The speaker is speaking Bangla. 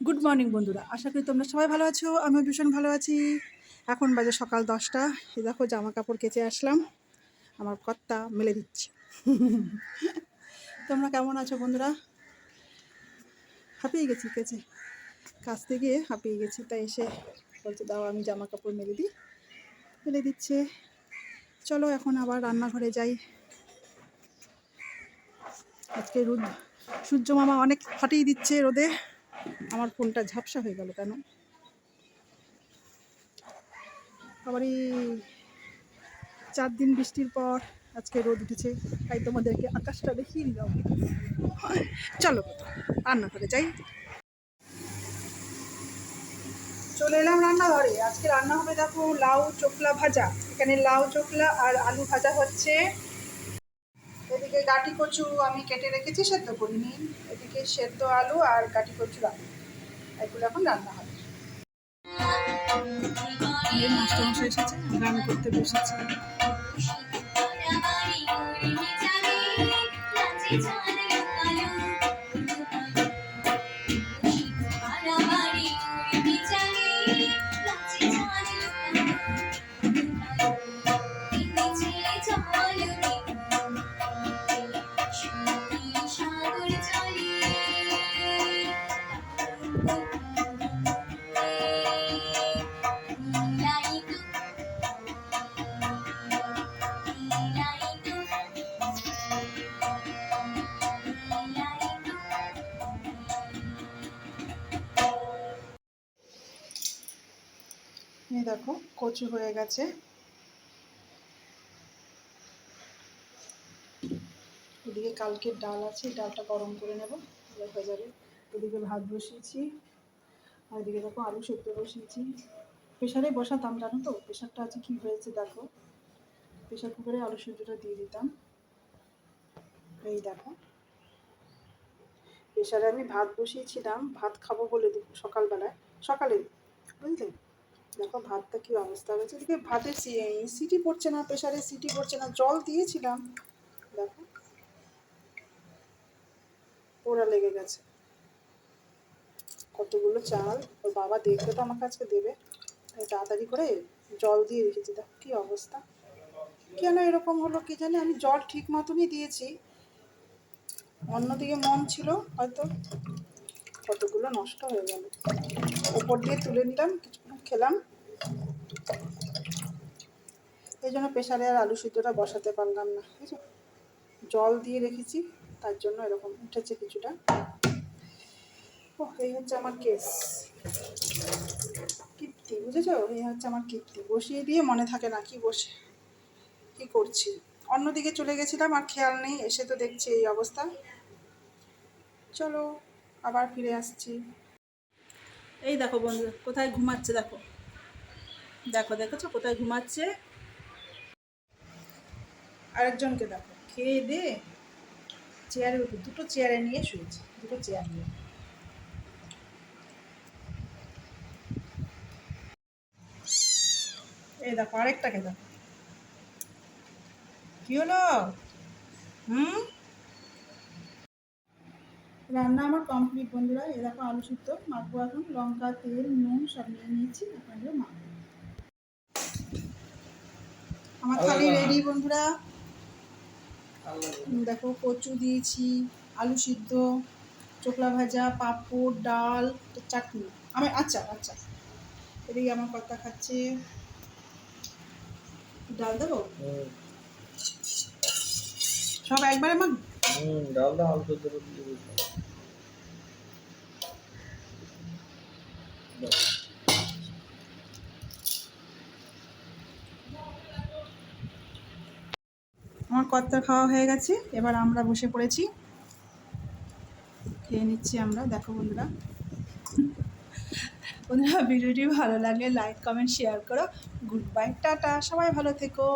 গুড মর্নিং বন্ধুরা। আশা করি তোমরা সবাই ভালো আছো, আমিও ভীষণ ভালো আছি। এখন বাজে সকাল দশটা। এ দেখো জামা কাপড় কেচে আসলাম। আমার কর্তা মেলে দিচ্ছি। তোমরা কেমন আছো বন্ধুরা? হাঁপিয়ে গেছি কেচে কাচতে গিয়ে হাঁপিয়ে গেছি, তাই এসে বলছে, দাও, আমি জামা কাপড় মেলে দিই। মেলে দিচ্ছে। চলো, এখন আবার রান্নাঘরে যাই। আজকে রোদ সূর্য মামা অনেক ফাটিয়ে দিচ্ছে রোদে। আমার ফোনটা ঝাপসা হয়ে গেল কেন? আবারই চার দিন বৃষ্টির পর আজকে রোদ উঠেছে, তাই তোমাদেরকে আকাশটা দেখিয়ে দিলাম। চলো রান্না করে যাই। চলে এলাম রান্নাঘরে। আজকে রান্না হবে দেখো লাউ চোকলা ভাজা। এখানে লাউ চোখলা আর আলু ভাজা হচ্ছে এদিকে গাটি কচু আমি কেটে রেখেছি, সেদ্ধ করিনি। এদিকে সেদ্ধ আলু আর গাটি কচু রাখি এগুলো এখন রান্না হবে। রান্না করতে এই দেখো, কচু হয়ে গেছে। ওদিকে কালকের ডাল আছে ডালটা গরম করে নেব হয়ে যাবে। ওদিকে ভাত বসিয়েছি, আর এদিকে দেখো আলু সেদ্ধ বসিয়েছি। প্রেশারে বসাতাম, জানো তো? প্রেশারটা আছে কি হয়েছে দেখো। প্রেশার কুকারে আলু সেদ্ধটা দিয়ে দিতাম। এই দেখো। প্রেশারে আমি ভাত বসিয়েছিলাম, ভাত খাব বলে সকালবেলায়। সকালে, বুঝলে? দেখো, ভাতটা কি অবস্থা হয়েছে? এদিকে ভাতের সিটি পড়ছে না প্রেশারে সিটি পড়ছে না, জল দিয়েছিলাম। দেখো, পোড়া লেগে গেছে। কতগুলো চাল, ওর বাবা দেখবে তো আমাকে আজকে দেবে। তাড়াতাড়ি করে জল দিয়ে রেখেছি। দেখো কি অবস্থা। কেন এরকম হলো কি জানি? আমি জল ঠিক মতনই দিয়েছি। অন্যদিকে মন ছিল, হয়তো কতগুলো নষ্ট হয়ে গেল। ওপর দিয়ে তুলে নিলাম, কিছুক্ষণ খেলাম। এই জন্য প্রেশারে আর আলু সিদ্ধটা বসাতে পারলাম না বুঝছ জল দিয়ে রেখেছি, তার জন্য এরকম উঠেছে কিছুটা। ও এই হচ্ছে আমার কেস। কীর্তি, বুঝেছ? এই হচ্ছে আমার কীর্তি। বসিয়ে দিয়ে মনে থাকে না কি বসে, কি করছি। অন্যদিকে চলে গেছিলাম, আর খেয়াল নেই, এসে তো দেখছি এই অবস্থা। চলো, আবার ফিরে আসছি। এই দেখো বন্ধু কোথায় ঘুমাচ্ছে দেখো। দেখো, দেখেছ কোথায় ঘুমাচ্ছে? আরেকজনকে দেখো, খেয়ে দে চেয়ারের উপর দুটো চেয়ারে নিয়ে শুয়েছে, দুটো চেয়ার নিয়ে। এই দেখো, আরেকটাকে দেখো। কি হলো? হুম? রান্না আমার কমপ্লিট বন্ধুরা। এই দেখো, আলু সিদ্ধ, মাখবো এখন, লঙ্কা, তেল, নুন সব নিয়ে নিয়েছি এখন মাখবো। আমার থালি রেডি বন্ধুরা। দেখো কচু দিয়েছি আলু সিদ্ধ চোকলা ভাজা পাঁপড় ডাল চাটনি। আমি আচ্ছা আচ্ছা। এদিকে আমার কথা খাচ্ছে। ডাল দেবো? সব একবারে হুম ডাল দাও আলু সেদ্ধ করে দিয়ে দিই। দাও। আমার কর্তা খাওয়া হয়ে গেছে। এবার আমরা বসে পড়েছি। খেয়ে নিচ্ছি আমরা। দেখো বন্ধুরা। বন্ধুরা, ভিডিওটি ভালো লাগলে লাইক কমেন্ট শেয়ার করো। Good bye tata. সবাই ভালো থেকো।